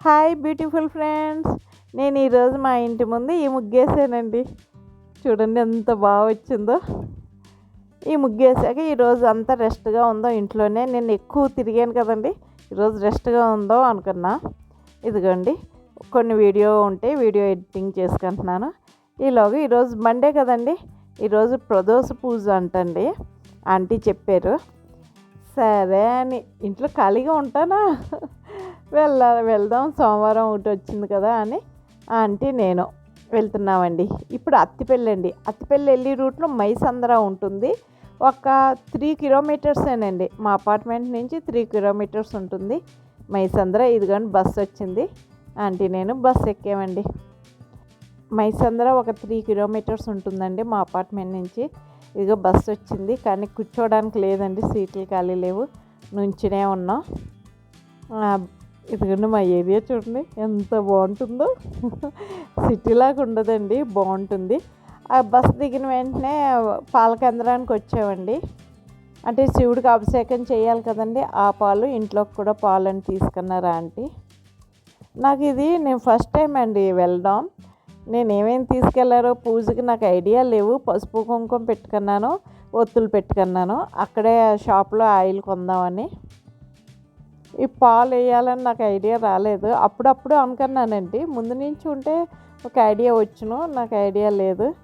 Hi beautiful friends నేను ఈరోజు మా ఇంటి ముందు ఈ ముగ్గేసానండి. చూడండి ఎంత బాగా వచ్చిందో. ఈ ముగ్గేసాక ఈరోజు అంతా రెస్ట్గా ఉందో ఇంట్లోనే. నేను ఎక్కువ తిరిగాను కదండి. ఈరోజు రెస్ట్గా ఉందో అనుకున్నా. ఇదిగోండి కొన్ని వీడియో ఉంటే వీడియో ఎడిటింగ్ చేసుకుంటున్నాను. ఈలోగా ఈరోజు మండే కదండి. ఈరోజు ప్రదోష పూజ అంటండి. ఆంటీ చెప్పారు. సరే అని. ఇంట్లో ఖాళీగా ఉంటానా? వెళ్ళాలి వెళ్దాం. సోమవారం ఒకటి వచ్చింది కదా అని. ఆంటీ నేను వెళ్తున్నామండి. ఇప్పుడు అత్తిపల్లి అండి అత్తిపల్లి వెళ్ళే రూట్లో మైసంద్ర ఉంటుంది. ఒక త్రీ కిలోమీటర్సేనండి. మా అపార్ట్మెంట్ నుంచి త్రీ కిలోమీటర్స్ ఉంటుంది. మైసంద్ర ఇదిగోండి బస్సు వచ్చింది ఆంటీ నేను బస్సు ఎక్కామండి మైసంద్ర ఒక త్రీ కిలోమీటర్స్ ఉంటుందండి మా అపార్ట్మెంట్ నుంచి. ఇదిగో బస్సు వచ్చింది. కానీ కూర్చోవడానికి లేదండి. సీట్లు ఖాళీ లేవు. నుంచినే ఉన్నాం. ఇదిగోండి మా ఏరియా చూడండి. ఎంత బాగుంటుందో. సిటీలాగా ఉండదండి. బాగుంటుంది. ఆ బస్ దిగిన వెంటనే పాల కేంద్రానికి వచ్చామండి. అంటే శివుడికి అభిషేకం చేయాలి కదండి. ఆ పాలు ఇంట్లోకి కూడా పాలని తీసుకున్నారా ఆంటీ? నాకు ఇది నేను ఫస్ట్ టైం అండి వెళ్ళడం నేనేమేం తీసుకెళ్ళారో పూజకి నాకు ఐడియా లేవు. పసుపు కుంకుమ పెట్టుకున్నాను ఒత్తులు పెట్టుకున్నాను. అక్కడే షాప్లో ఆయిల్ కొందామని. ఈ పాలు వేయాలని నాకు ఐడియా రాలేదు. అప్పుడప్పుడు అనుకున్నానండి. ముందు నుంచి ఉంటే ఒక ఐడియా వచ్చును నాకు ఐడియా లేదు.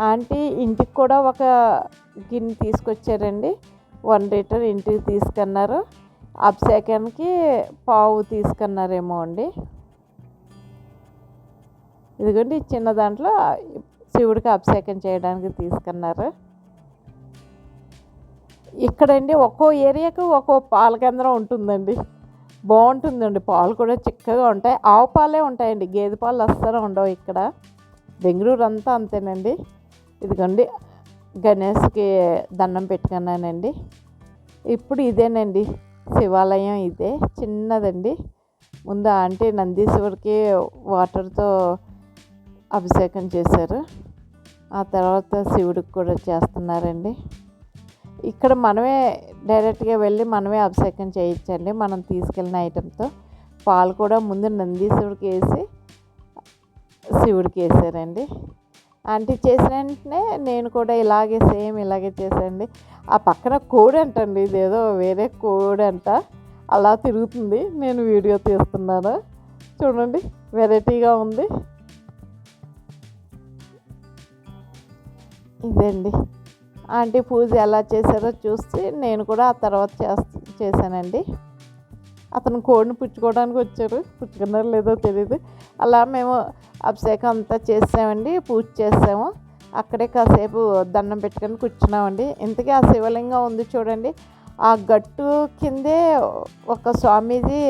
ఆంటీ ఇంటికి కూడా ఒక గిన్నె తీసుకొచ్చారండి. వన్ లీటర్ ఇంటికి తీసుకున్నారు. అభిషేకానికి పావు తీసుకున్నారేమో అండి. ఇదిగోండి చిన్న దాంట్లో శివుడికి అభిషేకం చేయడానికి తీసుకున్నారు. ఇక్కడండి ఒక్కో ఏరియాకు ఒక్కో పాల కేంద్రం ఉంటుందండి. బాగుంటుందండి పాలు కూడా చిక్కగా ఉంటాయి. ఆవు పాలే ఉంటాయండి గేదె పాలు అస్సలు ఉండవు ఇక్కడ. బెంగళూరు అంతా అంతేనండి. ఇదిగోండి గణేష్కి దండం పెట్టుకున్నానండి. ఇప్పుడు ఇదేనండి శివాలయం ఇదే చిన్నదండి. ముందు ఆంటీ నందీశ్వరికి వాటర్తో అభిషేకం చేశారు. ఆ తర్వాత శివుడికి కూడా చేస్తున్నారండి. ఇక్కడ మనమే డైరెక్ట్గా వెళ్ళి మనమే అభిషేకం చేయించండి. మనం తీసుకెళ్ళిన ఐటెంతో పాలు కూడా ముందు నందీశివుడికి వేసి శివుడికి వేసారండి. ఆంటీ చేసిన వెంటనే నేను కూడా ఇలాగే సేమ్ ఇలాగే చేశానండి. ఆ పక్కన కోడి అంటండి ఇదేదో వేరే కోడి అంట. అలా తిరుగుతుంది. నేను వీడియో తీస్తున్నాను. చూడండి వెరైటీగా ఉంది. ఇదండి. ఆంటీ పూజ ఎలా చేశారో చూసి నేను కూడా ఆ తర్వాత చేస్తా చేశానండి. అతను కోడిని పుచ్చుకోవడానికి వచ్చారు. పుచ్చుకున్నారో లేదో తెలియదు అలా మేము అభిషేకం అంతా చేసామండి పూజ చేసాము. అక్కడే కాసేపు దండం పెట్టుకొని కూర్చున్నామండి. ఇంతకీ ఆ శివలింగం ఉంది చూడండి. ఆ గట్టు కిందే ఒక స్వామీజీ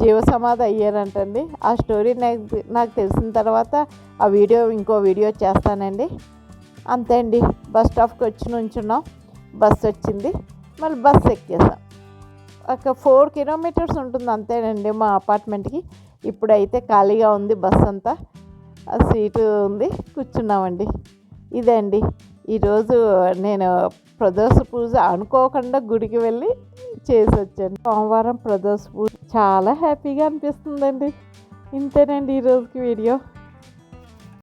జీవ సమాధి అయ్యారంటండి. ఆ స్టోరీ నాకు నాకు తెలిసిన తర్వాత ఆ వీడియో ఇంకో వీడియో చేస్తానండి. అంతే అండి. బస్ స్టాప్కి వచ్చి నుంచున్నాం. బస్ వచ్చింది. మళ్ళీ బస్ ఎక్కేసాం. ఒక ఫోర్ కిలోమీటర్స్ ఉంటుంది అంతేనండి మా అపార్ట్మెంట్కి. ఇప్పుడైతే ఖాళీగా ఉంది బస్ అంతా. ఆ సీటు ఉంది. కూర్చున్నామండి. ఇదే అండి. ఈరోజు నేను ప్రదోష పూజ అనుకోకుండా గుడికి వెళ్ళి చేసి వచ్చాను. సోమవారం ప్రదోష పూజ. చాలా హ్యాపీగా అనిపిస్తుందండి. ఇంతేనండి ఈరోజుకి వీడియో.